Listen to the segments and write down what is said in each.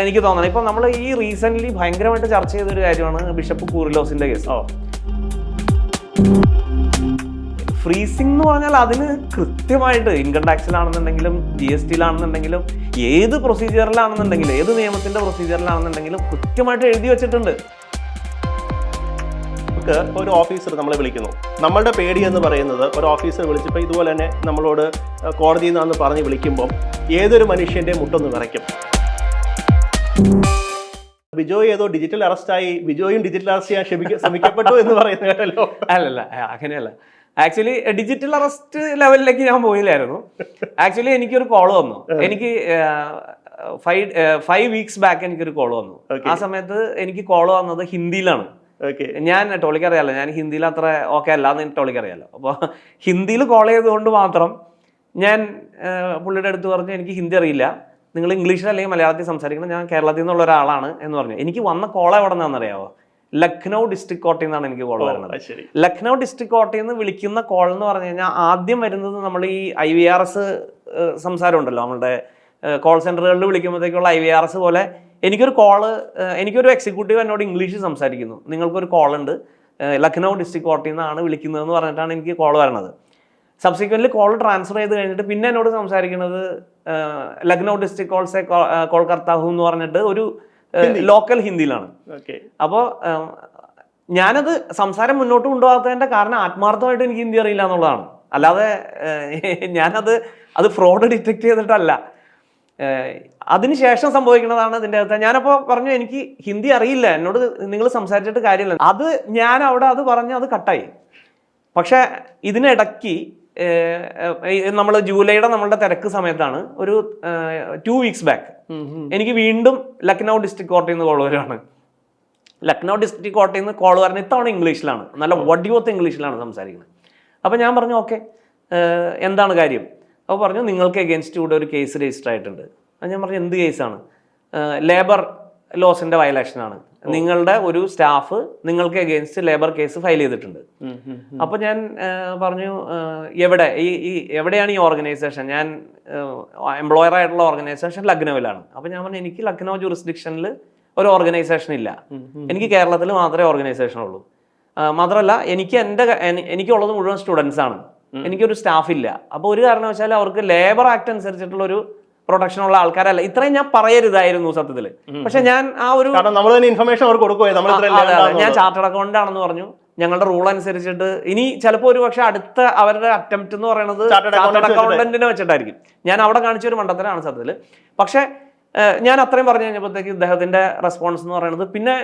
എനിക്ക് തോന്നണം. ഇപ്പൊ നമ്മൾ ഈ റീസെന്റ് ഭയങ്കരമായിട്ട് ചർച്ച ചെയ്ത ഒരു കാര്യമാണ് ബിഷപ്പ് കൂറിലോസിന്റെ കേസ്. ഓ. ഫ്രീസിംഗ് എന്ന് പറഞ്ഞാൽ അതിന് കൃത്യമായിട്ട് ഇൻകം ടാക്സിലാണെന്നുണ്ടെങ്കിലും ജി എസ് ടിയിലാണെന്നുണ്ടെങ്കിലും ഏത് പ്രൊസീജിയറിലാണെന്നുണ്ടെങ്കിലും ഏത് നിയമത്തിന്റെ പ്രൊസീജിയറിലാണെന്നുണ്ടെങ്കിലും കൃത്യമായിട്ട് എഴുതി വെച്ചിട്ടുണ്ട്. നമുക്ക് ഒരു ഓഫീസർ നമ്മളെ വിളിക്കുന്നു. നമ്മളുടെ പേടി എന്ന് പറയുന്നത് ഒരു ഓഫീസർ വിളിച്ചപ്പോൾ ഇതുപോലെ തന്നെ നമ്മളോട് കോടതിയിൽ നിന്നാന്ന് പറഞ്ഞ് വിളിക്കുമ്പോൾ ഏതൊരു മനുഷ്യന്റെ മുട്ടൊന്ന് വിറയ്ക്കും. ബിജോയ് ഏതോ ഡിജിറ്റൽ അറസ്റ്റായി ബിജോയും ഡിജിറ്റൽ അറസ്റ്റ് ചെയ്യാൻ ക്ഷമിക്ക ശ്രമിക്കപ്പെട്ടു എന്ന് പറയുന്നത് കേട്ടല്ലോ. അല്ലല്ല അങ്ങനെയല്ല. ആക്ച്വലി ഡിജിറ്റൽ അറസ്റ്റ് ലെവലിലേക്ക് ഞാൻ പോയില്ലായിരുന്നു. ആക്ച്വലി എനിക്കൊരു കോൾ വന്നു. എനിക്ക് ഫൈവ് ഫൈവ് വീക്സ് ബാക്ക് എനിക്കൊരു കോൾ വന്നു. ആ സമയത്ത് എനിക്ക് കോൾ വന്നത് ഹിന്ദിയിലാണ്. ഓക്കെ ഞാൻ ടോളിക്ക് അറിയാലോ ഞാൻ ഹിന്ദിയിൽ അത്ര ഓക്കെ അല്ലാന്ന് എനിക്ക് ടോളിക്ക് അറിയാലോ അപ്പോൾ ഹിന്ദിയിൽ കോൾ ചെയ്തുകൊണ്ട് മാത്രം ഞാൻ പുള്ളിയുടെ അടുത്ത് പറഞ്ഞു എനിക്ക് ഹിന്ദി അറിയില്ല. നിങ്ങൾ ഇംഗ്ലീഷിൽ അല്ലെങ്കിൽ മലയാളത്തിൽ സംസാരിക്കണം. ഞാൻ കേരളത്തിൽ നിന്നുള്ള ഒരാളാണ് എന്ന് പറഞ്ഞു. എനിക്ക് വന്ന കോൾ എവിടെ നിന്നാണെന്നറിയാവോ ലക്നൗ ഡിസ്ട്രിക്ട് കോട്ടയിൽ നിന്നാണ് എനിക്ക് കോൾ വരുന്നത്. ലക്നൗ ഡിസ്ട്രിക്ട് കോട്ടയിൽ നിന്ന് വിളിക്കുന്ന കോൾ എന്ന് പറഞ്ഞു കഴിഞ്ഞാൽ ആദ്യം വരുന്നത് നമ്മൾ ഈ ഐ വി ആർ എസ് സംസാരം ഉണ്ടല്ലോ നമ്മളുടെ കോൾ സെന്ററുകളിൽ വിളിക്കുമ്പോഴത്തേക്കുള്ള ഐ വി ആർ എസ് പോലെ എനിക്കൊരു കോൾ എനിക്കൊരു എക്സിക്യൂട്ടീവ് എന്നോട് ഇംഗ്ലീഷിൽ സംസാരിക്കുന്നു. നിങ്ങൾക്കൊരു കോൾ ഉണ്ട് ലക്നൗ ഡിസ്ട്രിക്ട് കോട്ടയിൽ നിന്നാണ് വിളിക്കുന്നതെന്ന് പറഞ്ഞിട്ടാണ് എനിക്ക് കോൾ വരുന്നത് സബ്സിക്വന്റ്ലി കോൾ ട്രാൻസ്ഫർ ചെയ്ത് കഴിഞ്ഞിട്ട് പിന്നെ എന്നോട് സംസാരിക്കുന്നത് ലക്നൗ ഡിസ്ട്രിക്ട് കോൾസെ കോൾ കർത്താഹു എന്ന് പറഞ്ഞിട്ട് ഒരു ലോക്കൽ ഹിന്ദിയിലാണ്. ഓക്കെ. അപ്പോൾ ഞാനത് സംസാരം മുന്നോട്ട് കൊണ്ടുപോകാത്തതിന്റെ കാരണം ആത്മാർത്ഥമായിട്ട് എനിക്ക് ഹിന്ദി അറിയില്ല എന്നുള്ളതാണ്. അല്ലാതെ ഞാനത് അത് ഫ്രോഡ് ഡിറ്റക്ട് ചെയ്തിട്ടല്ല. അതിനുശേഷം സംഭവിക്കുന്നതാണ് ഇതിന്റെ അകത്ത്. ഞാനപ്പോൾ പറഞ്ഞു എനിക്ക് ഹിന്ദി അറിയില്ല. എന്നോട് നിങ്ങൾ സംസാരിച്ചിട്ട് കാര്യമില്ല. അത് ഞാൻ അവിടെ അത് പറഞ്ഞ് അത് കട്ടായി പക്ഷേ ഇതിനിടയ്ക്ക് നമ്മൾ ജൂലൈയുടെ നമ്മളുടെ തിരക്ക് സമയത്താണ് ഒരു ടു വീക്സ് ബാക്ക് എനിക്ക് വീണ്ടും ലക്നൗ ഡിസ്ട്രിക്ട് കോർട്ടിൽ നിന്ന് കോൾ വരുവാണ് ലക്നൗ ഡിസ്ട്രിക്ട് കോർട്ടിൽ നിന്ന് കോൾ വരുന്നത് ഇത്തവണ ഇംഗ്ലീഷിലാണ്. നല്ല വടിവത്ത് ഇംഗ്ലീഷിലാണ് സംസാരിക്കുന്നത്. അപ്പോൾ ഞാൻ പറഞ്ഞു ഓക്കെ എന്താണ് കാര്യം? അപ്പോൾ പറഞ്ഞു നിങ്ങൾക്ക് എഗൻസ്റ്റ് കൂടെ ഒരു കേസ് രജിസ്റ്റർ ആയിട്ടുണ്ട്. അത് ഞാൻ പറഞ്ഞു എന്ത് കേസാണ് ലേബർ ലോസിന്റെ ആണ്. നിങ്ങളുടെ ഒരു സ്റ്റാഫ് നിങ്ങൾക്ക് എഗെയിൻസ്റ്റ് ലേബർ കേസ് ഫയൽ ചെയ്തിട്ടുണ്ട്. അപ്പൊ ഞാൻ പറഞ്ഞു എവിടെ ഈ ഈ എവിടെയാണ് ഈ ഓർഗനൈസേഷൻ ഞാൻ എംപ്ലോയർ ആയിട്ടുള്ള ഓർഗനൈസേഷൻ ലക്നൌവിലാണ്. അപ്പൊ ഞാൻ പറഞ്ഞു എനിക്ക് ലക്നൗ ജൂറിസ്ഡിക്ഷനിൽ ഒരു ഓർഗനൈസേഷൻ ഇല്ല. എനിക്ക് കേരളത്തിൽ മാത്രമേ ഓർഗനൈസേഷൻ ഉള്ളൂ. മാത്രമല്ല എനിക്ക് എന്റെ ക- എനി- എനിക്കുള്ളത് മുഴുവൻ സ്റ്റുഡൻസ് ആണ്. എനിക്കൊരു സ്റ്റാഫ് ഇല്ല. അപ്പോൾ ഒരു കാരണവശാലും അവർക്ക് ലേബർ ആക്ട് അനുസരിച്ചിട്ടുള്ള ഒരു പ്രൊട്ടക്ഷൻ ഉള്ള ആൾക്കാരല്ല. ഇത്രയും ഞാൻ പറയരുതായിരുന്നു സത്യത്തിൽ പക്ഷെ ഞാൻ ആ ഒരു നമ്മൾ തന്നെ ഇൻഫർമേഷൻ അവർ കൊടുക്കുകയോ നമ്മൾ ഇത്ര അതെ, അതെ. ഞാൻ ചാർട്ടേഡ് അക്കൗണ്ട് ആണെന്ന് പറഞ്ഞു. ഞങ്ങളുടെ റൂൾ അനുസരിച്ചിട്ട് ഇനി ചിലപ്പോൾ ഒരു പക്ഷെ അടുത്ത അവരുടെ അറ്റംപ്റ്റ് എന്ന് പറയുന്നത് ചാർട്ടേഡ് അക്കൗണ്ടന്റിനെ വെച്ചിട്ടായിരിക്കും. ഞാൻ അവിടെ കാണിച്ച ഒരു മണ്ടത്തരാണ് സത്യത്തിൽ പക്ഷെ ഞാൻ അത്രയും പറഞ്ഞു കഴിഞ്ഞപ്പോഴത്തേക്ക് ഇദ്ദേഹത്തിന്റെ റെസ്പോൺസ് എന്ന് പറയുന്നത് പിന്നെ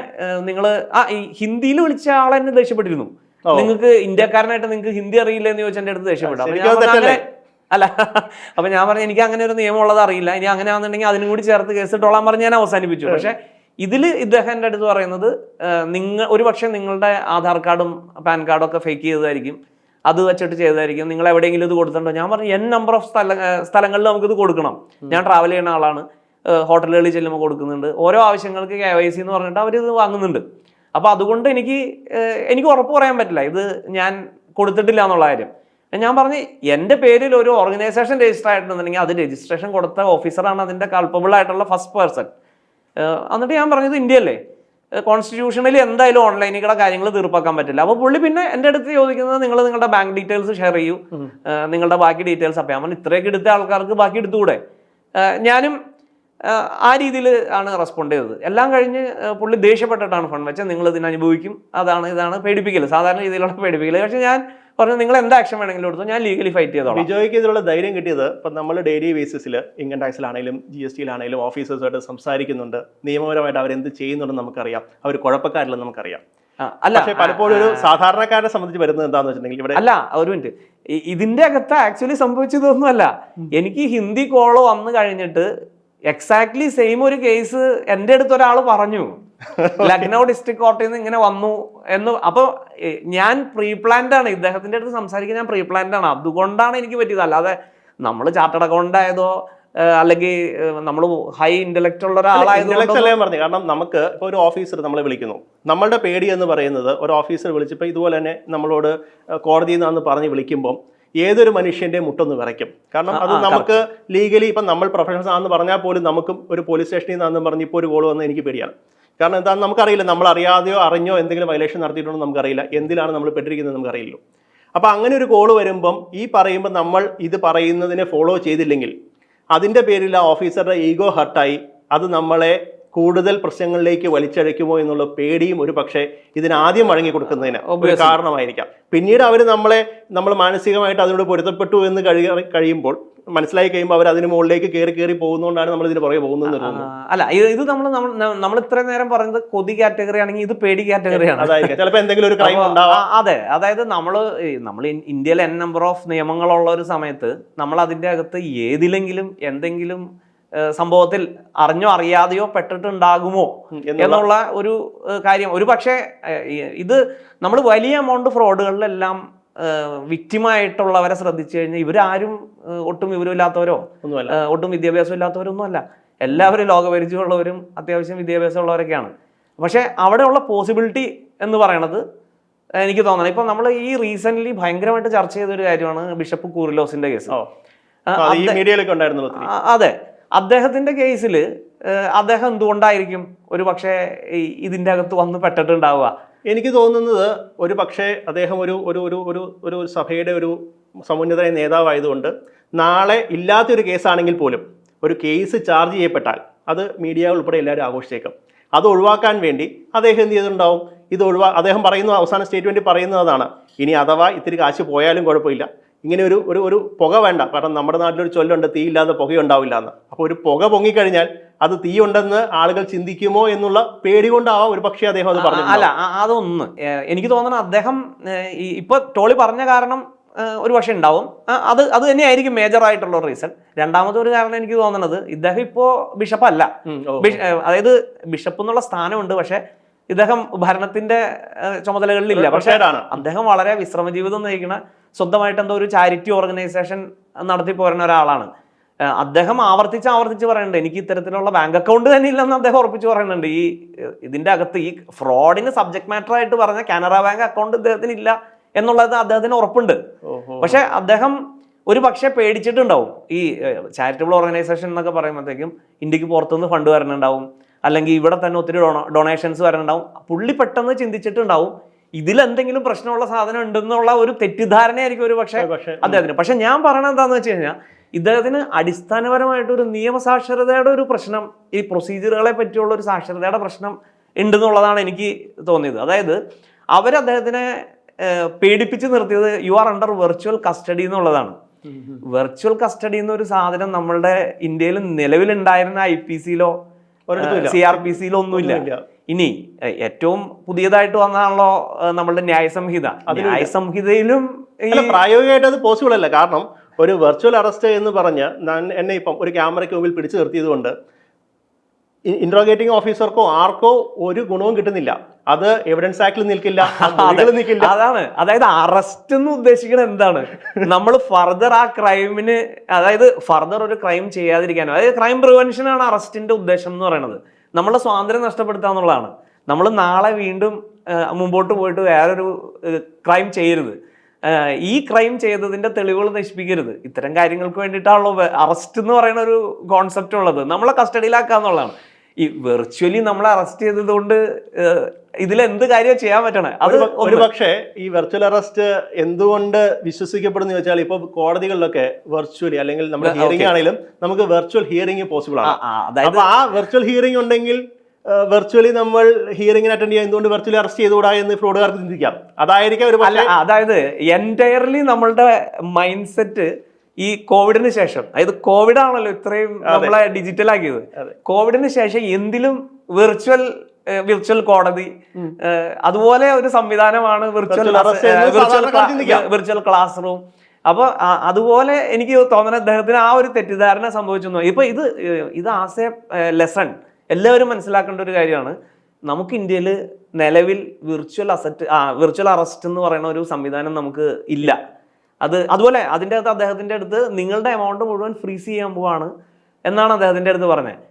നിങ്ങൾ ആ ഈ ഹിന്ദിയിൽ വിളിച്ച ആളെ എന്നെ ദേഷ്യപ്പെട്ടിരുന്നു. നിങ്ങൾക്ക് നിങ്ങൾക്ക് ഇന്ത്യക്കാരനായിട്ട് നിങ്ങൾക്ക് ഹിന്ദി അറിയില്ല എന്ന് ചോദിച്ചാൽ എന്റെ അടുത്ത് ദേഷ്യപ്പെട്ടു. അല്ല അപ്പൊ ഞാൻ പറഞ്ഞു എനിക്ക് അങ്ങനെ ഒരു നിയമം ഉള്ളത് അറിയില്ല. ഇനി അങ്ങനെ ആണെന്നുണ്ടെങ്കിൽ അതിനും കൂടി ചേർത്ത് കേസ് ഇട്ടോളാൻ പറഞ്ഞ് ഞാൻ അവസാനിപ്പിച്ചു. പക്ഷെ ഇതിൽ ഇദ്ദേഹം എന്റെ അടുത്ത് പറയുന്നത് നിങ്ങൾ ഒരു പക്ഷേ നിങ്ങളുടെ ആധാർ കാർഡും പാൻ കാർഡും ഒക്കെ ഫേക്ക് ചെയ്തതായിരിക്കും. അത് വെച്ചിട്ട് ചെയ്തതായിരിക്കും. നിങ്ങൾ എവിടെയെങ്കിലും ഇത് കൊടുത്തിട്ടുണ്ടോ? ഞാൻ പറഞ്ഞു എൻ നമ്പർ ഓഫ് സ്ഥല സ്ഥലങ്ങളിൽ നമുക്കിത് കൊടുക്കണം. ഞാൻ ട്രാവൽ ചെയ്യുന്ന ആളാണ്. ഹോട്ടലുകളിൽ ചെല്ലുമ്പോൾ കൊടുക്കുന്നുണ്ട്. ഓരോ ആവശ്യങ്ങൾക്ക് കെ വൈ സി എന്ന് പറഞ്ഞിട്ട് അവർ ഇത് വാങ്ങുന്നുണ്ട്. അപ്പോൾ അതുകൊണ്ട് എനിക്ക് എനിക്ക് ഉറപ്പ് പറയാൻ പറ്റില്ല. ഇത് ഞാൻ കൊടുത്തിട്ടില്ല എന്നുള്ള കാര്യം. ഞാൻ പറഞ്ഞു എന്റെ പേരിൽ ഒരു ഓർഗനൈസേഷൻ രജിസ്റ്റർ ആയിട്ടുണ്ടെന്നുണ്ടെങ്കിൽ അത് രജിസ്ട്രേഷൻ കൊടുത്ത ഓഫീസറാണ് അതിന്റെ കൾപ്പബിൾ ആയിട്ടുള്ള ഫസ്റ്റ് പേഴ്സൺ എന്നിട്ട് ഞാൻ പറഞ്ഞത് ഇന്ത്യയല്ലേ കോൺസ്റ്റിറ്റ്യൂഷനിൽ എന്തായാലും ഓൺലൈനിൽ കൂടെ കാര്യങ്ങൾ തീർപ്പാക്കാൻ പറ്റില്ല. അപ്പോൾ പുള്ളി പിന്നെ എന്റെ അടുത്ത് ചോദിക്കുന്നത് നിങ്ങൾ നിങ്ങളുടെ ബാങ്ക് ഡീറ്റെയിൽസ് ഷെയർ ചെയ്യൂ. നിങ്ങളുടെ ബാക്കി ഡീറ്റെയിൽസ് അപ്പം ഞാൻ ഇത്രയൊക്കെ എടുത്ത ആൾക്കാർക്ക് ബാക്കി എടുത്തുകൂടെ ഞാനും ആ രീതിയിൽ ആണ് റെസ്പോണ്ട് ചെയ്തത്. എല്ലാം കഴിഞ്ഞ് പുള്ളി ദേഷ്യപ്പെട്ടിട്ടാണ് ഫണ്ട് വെച്ചത്. നിങ്ങൾ ഇതിനനുഭവിക്കും അതാണ് ഇതാണ് പേടിപ്പിക്കൽ സാധാരണ രീതിയിലുള്ള പേടിപ്പിക്കൽ പക്ഷേ ഞാൻ പറഞ്ഞു നിങ്ങൾ എന്താ ആക്ഷൻ വേണമെങ്കിലും എടുത്തു ഞാൻ ലീഗലി ഫൈറ്റ് ചെയ്തോളാം. ബിജോയ്ക്ക് ഇതിലുള്ള ധൈര്യം കിട്ടിയത് ഇപ്പം നമ്മൾ ഡെയിലി ബേസിസിൽ ഇൻകം ടാക്സിലാണെങ്കിലും ജി എസ് ടിയിലാണെങ്കിലും ഓഫീസേഴ്സുമായിട്ട് സംസാരിക്കുന്നുണ്ട്. നിയമപരമായിട്ട് അവരെന്ത് ചെയ്യുന്നുണ്ടെന്ന് നമുക്കറിയാം. അവർ കുഴപ്പക്കാരില്ലെന്ന് നമുക്കറിയാം. അല്ല പക്ഷേ പലപ്പോഴും ഒരു സാധാരണക്കാരനെ സംബന്ധിച്ച് വരുന്നത് എന്താണെന്ന് വെച്ചിട്ടുണ്ടെങ്കിൽ ഇവിടെ അല്ല ഒരു മിനിറ്റ് ഇതിന്റെ അകത്ത് ആക്ച്വലി സംഭവിച്ചതൊന്നുമല്ല. എനിക്ക് ഹിന്ദി കോൾ വന്നു കഴിഞ്ഞിട്ട് എക്സാക്ട്ലി സെയിം ഒരു കേസ് എന്റെ അടുത്ത് ഒരാൾ പറഞ്ഞു. ലക്നൗ ഡിസ്ട്രിക്ട് കോർട്ടിൽ നിന്ന് ഇങ്ങനെ വന്നു എന്ന് അപ്പോൾ ഞാൻ പ്രീ പ്ലാൻഡ് ആണ്. ഇദ്ദേഹത്തിന്റെ അടുത്ത് സംസാരിക്കാൻ ഞാൻ പ്രീ പ്ലാൻഡ് ആണ്. അതുകൊണ്ടാണ് എനിക്ക് പറ്റിയത്. അല്ലാതെ നമ്മൾ ചാർട്ടേഡ് അക്കൗണ്ട് ആയതോ അല്ലെങ്കിൽ നമ്മൾ ഹൈ ഇന്റലക്ട് ഉള്ള ഒരാളായതുകൊണ്ട് പറഞ്ഞു കാരണം നമുക്ക് ഇപ്പോൾ ഒരു ഓഫീസർ നമ്മളെ വിളിക്കുന്നു. നമ്മളുടെ പേടി എന്ന് പറയുന്നത് ഒരു ഓഫീസർ വിളിച്ചപ്പോൾ ഇതുപോലെ തന്നെ നമ്മളോട് കോടതിയിൽ നിന്നാന്ന് പറഞ്ഞ് വിളിക്കുമ്പോൾ ഏതൊരു മനുഷ്യന്റെ മുട്ടൊന്ന് വിറയ്ക്കും. കാരണം അത് നമുക്ക് ലീഗലി ഇപ്പം നമ്മൾ പ്രൊഫഷണൽസ് ആണെന്ന് പറഞ്ഞാൽ പോലും നമുക്കും ഒരു പോലീസ് സ്റ്റേഷനിൽ നിന്നാണെന്ന് പറഞ്ഞ് ഇപ്പോൾ ഒരു കോൾ വന്ന് എനിക്ക് പേടിയാണ്. കാരണം എന്താണെന്ന് നമുക്കറിയില്ല. നമ്മൾ അറിയാതെയോ അറിഞ്ഞോ എന്തെങ്കിലും വയലേഷൻ നടത്തിയിട്ടുണ്ടോ നമുക്കറിയില്ല. എന്തിലാണ് നമ്മൾ പെട്ടിരിക്കുന്നത് നമുക്കറിയില്ലോ. അപ്പോൾ അങ്ങനെ ഒരു കോൾ വരുമ്പം ഈ പറയുമ്പോൾ നമ്മൾ ഇത് പറയുന്നതിനെ ഫോളോ ചെയ്തില്ലെങ്കിൽ അതിന്റെ പേരിൽ ആ ഓഫീസറുടെ ഈഗോ ഹർട്ടായി അത് നമ്മളെ കൂടുതൽ പ്രശ്നങ്ങളിലേക്ക് വലിച്ചഴയ്ക്കുമോ എന്നുള്ള പേടിയും ഒരു പക്ഷേ ഇതിനാദ്യം വഴങ്ങി കൊടുക്കുന്നതിന് ഒരു കാരണമായിരിക്കാം. പിന്നീട് അവർ നമ്മളെ നമ്മൾ മാനസികമായിട്ട് അതിനോട് പൊരുത്തപ്പെട്ടു എന്ന് കഴിയുമ്പോൾ മനസ്സിലായി കഴിയുമ്പോൾ അവർ അതിന് മുകളിലേക്ക് കയറി കയറി പോകുന്നതുകൊണ്ടാണ് നമ്മൾ ഇതിന് പുറകെ പോകുന്നത് അല്ല ഇത് നമ്മൾ നമ്മൾ ഇത്രയും നേരം പറഞ്ഞത് കൊതി കാറ്റഗറി ആണെങ്കിൽ ഇത് പേടി കാറ്റഗറിയാണ് ചിലപ്പോൾ എന്തെങ്കിലും ഒരു ക്രൈം അതെ. അതായത് നമ്മൾ നമ്മൾ ഇന്ത്യയിൽ എൻ നമ്പർ ഓഫ് നിയമങ്ങളുള്ള ഒരു സമയത്ത് നമ്മൾ അതിന്റെ അകത്ത് ഏതിലെങ്കിലും എന്തെങ്കിലും സംഭവത്തിൽ അറിഞ്ഞോ അറിയാതെയോ പെട്ടിട്ടുണ്ടാകുമോ എന്നുള്ള ഒരു കാര്യം. ഒരു പക്ഷേ ഇത് നമ്മൾ വലിയ എമൗണ്ട് ഫ്രോഡുകളിലെല്ലാം വിക്റ്റിമായിട്ടുള്ളവരെ ശ്രദ്ധിച്ചു കഴിഞ്ഞാൽ ഇവരാരും ഒട്ടും വിവരമില്ലാത്തവരോ? ഒന്നുമല്ല. ഒട്ടും വിദ്യാഭ്യാസം ഇല്ലാത്തവരോ ഒന്നുമല്ല എല്ലാവരും ലോകപരിചയമുള്ളവരും അത്യാവശ്യം വിദ്യാഭ്യാസം ഉള്ളവരൊക്കെയാണ് പക്ഷേ അവിടെയുള്ള പോസിബിലിറ്റി എന്ന് പറയണത് എനിക്ക് തോന്നണം. ഇപ്പം നമ്മൾ ഈ റീസെന്റ് ഭയങ്കരമായിട്ട് ചർച്ച ചെയ്ത ഒരു കാര്യമാണ് ബിഷപ്പ് കൂറിലോസിന്റെ കേസ്. മീഡിയയിലൊക്കെ ഉണ്ടായിരുന്നു അതെ. അദ്ദേഹത്തിന്റെ കേസിൽ അദ്ദേഹം എന്തുകൊണ്ടായിരിക്കും ഒരു പക്ഷേ ഇതിന്റെ ഇതിന്റെ അകത്ത് വന്ന് പെട്ടിട്ടുണ്ടാവുക? എനിക്ക് തോന്നുന്നത് ഒരു പക്ഷേ അദ്ദേഹം ഒരു ഒരു ഒരു ഒരു ഒരു സഭയുടെ ഒരു സമുന്നതരായ നേതാവായതുകൊണ്ട് നാളെ ഇല്ലാത്തൊരു കേസാണെങ്കിൽ പോലും ഒരു കേസ് ചാർജ് ചെയ്യപ്പെട്ടാൽ അത് മീഡിയ ഉൾപ്പെടെ എല്ലാവരും ആഘോഷിച്ചേക്കും. അത് ഒഴിവാക്കാൻ വേണ്ടി അദ്ദേഹം എന്ത് ചെയ്തിട്ടുണ്ടാവും? ഇത് ഒഴിവാ അദ്ദേഹം പറയുന്ന അവസാന സ്റ്റേറ്റ്മെന്റ് പറയുന്നതാണ് ഇനി അഥവാ ഇത്തിരി കാശ് പോയാലും കുഴപ്പമില്ല. ഇങ്ങനെ ഒരു ഒരു ഒരു പുക വേണ്ട. കാരണം നമ്മുടെ നാട്ടിലൊരു ചൊല്ലുണ്ട് തീയില്ലാതെ പുകയുണ്ടാവില്ല എന്ന്. അപ്പോൾ ഒരു പുക പൊങ്ങിക്കഴിഞ്ഞാൽ അത് തീയുണ്ടെന്ന് ആളുകൾ ചിന്തിക്കുമോ എന്നുള്ള പേടി കൊണ്ടാവാം ഒരു പക്ഷേ അദ്ദേഹം അത് പറഞ്ഞു അല്ല അതൊന്ന്. എനിക്ക് തോന്നണം അദ്ദേഹം ഇപ്പൊ ടോളി പറഞ്ഞ കാരണം ഒരു പക്ഷേ ഉണ്ടാവും. അത് അത് തന്നെയായിരിക്കും മേജർ ആയിട്ടുള്ള റീസൺ. രണ്ടാമത്തെ ഒരു കാരണം എനിക്ക് തോന്നുന്നത് ഇദ്ദേഹം ഇപ്പോ ബിഷപ്പ് അല്ല അതായത് ബിഷപ്പ് എന്നുള്ള സ്ഥാനമുണ്ട് പക്ഷെ ഇദ്ദേഹം ഭരണത്തിന്റെ ചുമതലകളിലില്ല. പക്ഷേ അദ്ദേഹം വളരെ വിശ്രമ ജീവിതം നയിക്കുന്ന സ്വന്തമായിട്ട് എന്തോ ഒരു ചാരിറ്റി ഓർഗനൈസേഷൻ നടത്തി പോരുന്ന ഒരാളാണ്. അദ്ദേഹം ആവർത്തിച്ച് ആവർത്തിച്ച് പറയുന്നുണ്ട് എനിക്ക് ഇത്തരത്തിലുള്ള ബാങ്ക് അക്കൗണ്ട് തന്നെ ഇല്ലെന്ന് അദ്ദേഹം ഉറപ്പിച്ച് പറയുന്നുണ്ട്. ഈ ഇതിന്റെ ഇതിന്റെ അകത്ത് ഈ ഫ്രോഡിന് സബ്ജക്ട് മാറ്റർ ആയിട്ട് പറഞ്ഞ കാനറ ബാങ്ക് അക്കൗണ്ട് ഇദ്ദേഹത്തിന് ഇല്ല എന്നുള്ളത് അദ്ദേഹത്തിന് ഉറപ്പുണ്ട്. പക്ഷെ അദ്ദേഹം ഒരു പക്ഷേ പേടിച്ചിട്ടുണ്ടാവും. ഈ ചാരിറ്റബിൾ ഓർഗനൈസേഷൻ എന്നൊക്കെ പറയുമ്പോഴത്തേക്കും ഇന്ത്യയ്ക്ക് പുറത്തുനിന്ന് ഫണ്ട് വരണുണ്ടാവും. അല്ലെങ്കിൽ ഇവിടെ തന്നെ ഒത്തിരി ഡൊണേഷൻസ് വരണുണ്ടാവും. പുള്ളി പെട്ടെന്ന് ചിന്തിച്ചിട്ടുണ്ടാവും ഇതിലെന്തെങ്കിലും പ്രശ്നമുള്ള സാധനം ഉണ്ടെന്നുള്ള ഒരു തെറ്റിദ്ധാരണയായിരിക്കും ഒരു പക്ഷേ പക്ഷേ. അദ്ദേഹത്തിന്. പക്ഷെ ഞാൻ പറയണത് എന്താണെന്ന് വെച്ച് കഴിഞ്ഞാൽ ഇദ്ദേഹത്തിന് അടിസ്ഥാനപരമായിട്ട് ഒരു നിയമസാക്ഷരതയുടെ ഒരു പ്രശ്നം ഈ പ്രൊസീജിയറുകളെ പറ്റിയുള്ള ഒരു സാക്ഷരതയുടെ പ്രശ്നം ഉണ്ടെന്നുള്ളതാണ് എനിക്ക് തോന്നിയത് അതായത് അവർ അദ്ദേഹത്തിനെ പേടിപ്പിച്ച് നിർത്തിയത് you are under virtual custody എന്നുള്ളതാണ് വെർച്വൽ കസ്റ്റഡി എന്നൊരു സാധനം നമ്മളുടെ ഇന്ത്യയിൽ നിലവിലുണ്ടായിരുന്ന ഐ പി സിയിലോ. സി ആർ പി സിയിലോ ഒന്നുമില്ല. ഇനി ഏറ്റവും പുതിയതായിട്ട് വന്നതാണല്ലോ നമ്മളുടെ ന്യായസംഹിത. ന്യായസംഹിതയിലും പ്രായോഗികമായിട്ട് അത് പോസിബിൾ അല്ല കാരണം ഒരു വെർച്വൽ അറസ്റ്റ് എന്ന് പറഞ്ഞ് ഞാൻ എന്നെ ഇപ്പം ഒരു ക്യാമറയ്ക്ക് മുമ്പിൽ പിടിച്ചു നിർത്തിയത് കൊണ്ട് ഇൻട്രോഗേറ്റിംഗ് ഓഫീസർക്കോ ആർക്കോ ഒരു ഗുണവും കിട്ടുന്നില്ല. അത് എവിഡൻസ് ആക്ടിൽ നിൽക്കില്ല നിൽക്കില്ല. അതാണ്. അതായത് അറസ്റ്റ് എന്ന് ഉദ്ദേശിക്കുന്നത് എന്താണ്? നമ്മൾ ഫർദർ ആ ക്രൈമിന് അതായത് ഫർദർ ഒരു ക്രൈം ചെയ്യാതിരിക്കാനോ അതായത് ക്രൈം പ്രിവെൻഷൻ ആണ് അറസ്റ്റിന്റെ ഉദ്ദേശം എന്ന് പറയുന്നത് നമ്മളെ സ്വാതന്ത്ര്യം നഷ്ടപ്പെടുത്തുക എന്നുള്ളതാണ്. നമ്മൾ നാളെ വീണ്ടും മുമ്പോട്ട് പോയിട്ട് വേറൊരു ക്രൈം ചെയ്യരുത്. ഈ ക്രൈം ചെയ്തതിന്റെ തെളിവുകൾ നശിപ്പിക്കരുത്. ഇത്തരം കാര്യങ്ങൾക്ക് വേണ്ടിയിട്ടാണല്ലോ അറസ്റ്റ് എന്ന് പറയുന്ന ഒരു കോൺസെപ്റ്റ് ഉള്ളത്. നമ്മളെ കസ്റ്റഡിയിലാക്കുക എന്നുള്ളതാണ്. ഈ വെർച്വലി നമ്മൾ അറസ്റ്റ് ചെയ്തതുകൊണ്ട് ഇതിൽ എന്ത് കാര്യം ചെയ്യാൻ പറ്റണേ? അത് ഒരു. പക്ഷേ ഈ വെർച്വൽ അറസ്റ്റ് എന്തുകൊണ്ട് വിശ്വസിക്കപ്പെടുന്നു ചോദിച്ചാൽ ഇപ്പൊ കോടതികളിലൊക്കെ വെർച്വലി അല്ലെങ്കിൽ നമ്മുടെ ഹിയറിംഗ് ആണെങ്കിലും നമുക്ക് വെർച്വൽ ഹിയറിംഗ് പോസിബിൾ ആണ്. അതായത് അപ്പൊ ആ വെർച്വൽ ഹിയറിംഗ് ഉണ്ടെങ്കിൽ വെർച്വലി നമ്മൾ ഹിയറിംഗിന് അറ്റൻഡ് ചെയ്യാൻ എന്തുകൊണ്ട് വെർച്വലി അറസ്റ്റ് ചെയ്തുകൂടാ എന്ന് ഫ്രോഡുകാർക്ക് ചിന്തിക്കാം. അതായിരിക്കാം ഒരു അല്ല അതായത് എന്റയർലി നമ്മളുടെ മൈൻഡ് സെറ്റ് ഈ കോവിഡിന് ശേഷം. അതായത് കോവിഡ് ആണല്ലോ ഇത്രയും നമ്മളെ ഡിജിറ്റൽ ആക്കിയത്. കോവിഡിന് ശേഷം എന്തിലും വെർച്വൽ വിർച്വൽ കോടതി അതുപോലെ ഒരു സംവിധാനമാണ് virtual virtual. Virtual classroom അപ്പൊ അതുപോലെ എനിക്ക് തോന്നുന്നത് അദ്ദേഹത്തിന് ആ ഒരു തെറ്റിദ്ധാരണ സംഭവിച്ചു ഇപ്പൊ ഇത് ഇത് ആസ് എ ലെസൺ എല്ലാവരും മനസ്സിലാക്കേണ്ട ഒരു കാര്യമാണ്. നമുക്ക് ഇന്ത്യയിൽ നിലവിൽ വിർച്വൽ അസറ്റ് ആ വിർച്വൽ അറസ്റ്റ് എന്ന് പറയുന്ന ഒരു സംവിധാനം നമുക്ക് ഇല്ല. അത് അതുപോലെ അതിന്റെ അകത്ത് അദ്ദേഹത്തിന്റെ അടുത്ത് നിങ്ങളുടെ എമൗണ്ട് മുഴുവൻ ഫ്രീസ് ചെയ്യാൻ പോവാണ് എന്നാണ് അദ്ദേഹത്തിന്റെ അടുത്ത് പറഞ്ഞത്.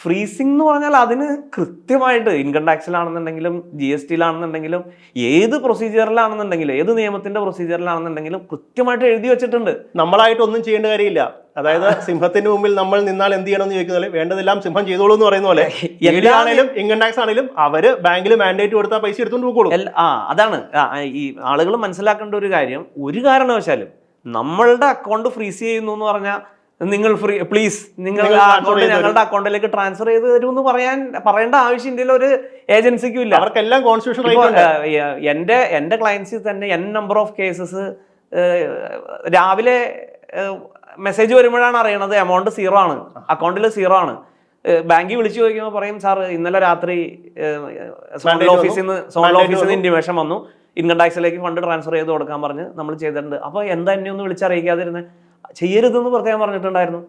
ഫ്രീസിംഗ് എന്ന് പറഞ്ഞാൽ അതിന് കൃത്യമായിട്ട് ഇൻകം ടാക്സിലാണെന്നുണ്ടെങ്കിലും ജി എസ് ടിയിലാണെന്നുണ്ടെങ്കിലും ഏത് പ്രൊസീജിയറിലാണെന്നുണ്ടെങ്കിലും ഏത് നിയമത്തിന്റെ പ്രൊസീജിയറിലാണെന്നുണ്ടെങ്കിലും കൃത്യമായിട്ട് എഴുതി വെച്ചിട്ടുണ്ട്. നമ്മളായിട്ട് ഒന്നും ചെയ്യേണ്ട കാര്യമില്ല. അതായത് സിംഹത്തിന് മുമ്പിൽ നമ്മൾ നിന്നാൽ എന്ത് ചെയ്യണം എന്ന് ചോദിക്കുന്ന പോലെ വേണ്ടതെല്ലാം സിംഹം ചെയ്തോളൂ എന്ന് പറയുന്ന പോലെ. എല്ലാണെങ്കിലും ഇൻകം ടാക്സ് ആണെങ്കിലും അവർ ബാങ്കിൽ മാൻഡേറ്റ് കൊടുത്താൽ പൈസ എടുത്തുകൊണ്ട് പോകുള്ളൂ ആ അതാണ്. ഈ ആളുകൾ മനസ്സിലാക്കേണ്ട ഒരു കാര്യം ഒരു കാരണവശാലും നമ്മളുടെ അക്കൗണ്ട് ഫ്രീസ് ചെയ്യുന്നു എന്ന് പറഞ്ഞാൽ നിങ്ങൾ ഫ്രീ പ്ലീസ് നിങ്ങൾ അക്കൗണ്ട് ഞങ്ങളുടെ അക്കൗണ്ടിലേക്ക് ട്രാൻസ്ഫർ ചെയ്ത് തരൂ. എന്ന് പറയാൻ പറയേണ്ട ആവശ്യം ഇന്ത്യയിൽ ഒരു ഏജൻസിക്കും ഇല്ല. അവർക്കെല്ലാം കോൺസ്റ്റിറ്റ്യൂഷൻ ഏഹ്, എന്റെ എന്റെ ക്ലയൻസിൽ തന്നെ എൻ നമ്പർ ഓഫ് കേസസ് രാവിലെ മെസ്സേജ് വരുമ്പോഴാണ് അറിയണത് എമൗണ്ട് സീറോ ആണ്. അക്കൗണ്ടിൽ സീറോ ആണ്. ബാങ്കിൽ വിളിച്ചു ചോദിക്കുമ്പോൾ പറയും സാർ ഇന്നലെ രാത്രി സോണൽ ഓഫീസിൽ നിന്ന്. സോണൽ ഓഫീസിൽ നിന്ന്. ഇന്റിമേഷൻ വന്നു. ഇൻകം ടാക്സിലേക്ക് ഫണ്ട് ട്രാൻസ്ഫർ ചെയ്ത് കൊടുക്കാൻ പറഞ്ഞ് നമ്മൾ ചെയ്തിട്ടുണ്ട്. അപ്പോൾ എന്താ എന്നെ ഒന്ന് വിളിച്ചറിയിക്കാതിരുന്നത് ചെയ്യരുതെന്ന് പ്രത്യേകം പറഞ്ഞിട്ടുണ്ടായിരുന്നു.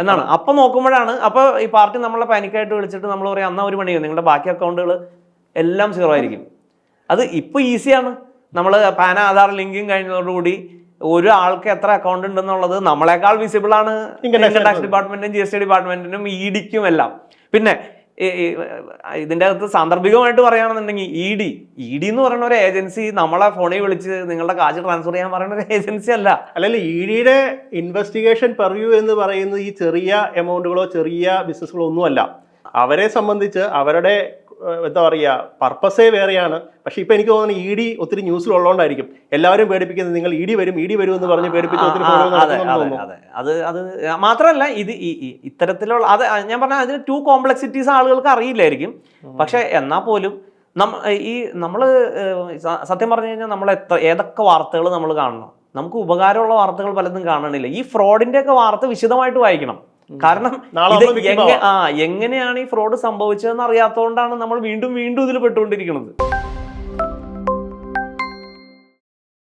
എന്നാണ്. അപ്പൊ നോക്കുമ്പോഴാണ് അപ്പൊ ഈ പാർട്ടി നമ്മളെ പാനിക്കായിട്ട് വിളിച്ചിട്ട് നമ്മൾ പറയാം അന്നാ ഒരു മണിയോ നിങ്ങളുടെ ബാക്കി അക്കൗണ്ടുകൾ എല്ലാം സീറോ ആയിരിക്കും. അത് ഇപ്പൊ ഈസിയാണ് നമ്മൾ പാൻ ആധാർ ലിങ്കും കഴിഞ്ഞതോടുകൂടി ഒരു ആൾക്ക് എത്ര അക്കൗണ്ട് ഉണ്ടെന്നുള്ളത് നമ്മളെക്കാൾ വിസിബിൾ ആണ്. ഇൻകം ടാക്സ് ഡിപ്പാർട്ട്മെന്റും ജി എസ് ടി ഡിപ്പാർട്ട്മെന്റിനും ഇ ഡിക്കും എല്ലാം. പിന്നെ ഇതിന്റെ അകത്ത് സാന്ദർഭികമായിട്ട് പറയുകയാണെന്നുണ്ടെങ്കിൽ ഇ ഡി ഇ ഡി എന്ന് പറയുന്ന ഒരു ഏജൻസി നമ്മളെ ഫോണിൽ വിളിച്ച് നിങ്ങളുടെ കാശ് ട്രാൻസ്ഫർ ചെയ്യാൻ പറയുന്ന ഒരു ഏജൻസി അല്ല. അല്ലെങ്കിൽ ഇ ഡിയുടെ ഇൻവെസ്റ്റിഗേഷൻ പെർവ്യൂ എന്ന് പറയുന്നത് ഈ ചെറിയ എമൗണ്ടുകളോ ചെറിയ ബിസിനസ്സുകളോ ഒന്നുമല്ല. അവരെ സംബന്ധിച്ച് അവരുടെ എന്താ പറയുക പർപ്പസേ വേറെയാണ്. പക്ഷേ ഇപ്പം എനിക്ക് തോന്നുന്നു ഇ ഡി ഒത്തിരി ന്യൂസിലുള്ളതുകൊണ്ടായിരിക്കും. എല്ലാവരും പേടിപ്പിക്കുന്നത് നിങ്ങൾ ഇ ഡി വരും ഇ ഡി വരും എന്ന് പറഞ്ഞ് പേടിപ്പിച്ച് ഒത്തിരി അതെ അതെ മാത്രമല്ല ഇത് ഇത്തരത്തിലുള്ള അത് ഞാൻ പറഞ്ഞ അതിന് ടു കോംപ്ലക്സിറ്റീസ് ആളുകൾക്ക് അറിയില്ലായിരിക്കും. പക്ഷേ എന്നാൽ പോലും നമ്മ ഈ നമ്മൾ സത്യം പറഞ്ഞു കഴിഞ്ഞാൽ നമ്മൾ എത്ര ഏതൊക്കെ വാർത്തകൾ നമ്മൾ കാണണം. നമുക്ക് ഉപകാരമുള്ള വാർത്തകൾ പലതും കാണണില്ല. ഈ ഫ്രോഡിന്റെ ഒക്കെ വാർത്ത വിശദമായിട്ട് വായിക്കണം. കാരണം ആ എങ്ങനെയാണ് ഈ ഫ്രോഡ് സംഭവിച്ചതെന്ന് അറിയാത്തതുകൊണ്ടാണ് നമ്മൾ വീണ്ടും വീണ്ടും ഇതിൽ പെട്ടുകൊണ്ടിരിക്കുന്നത്.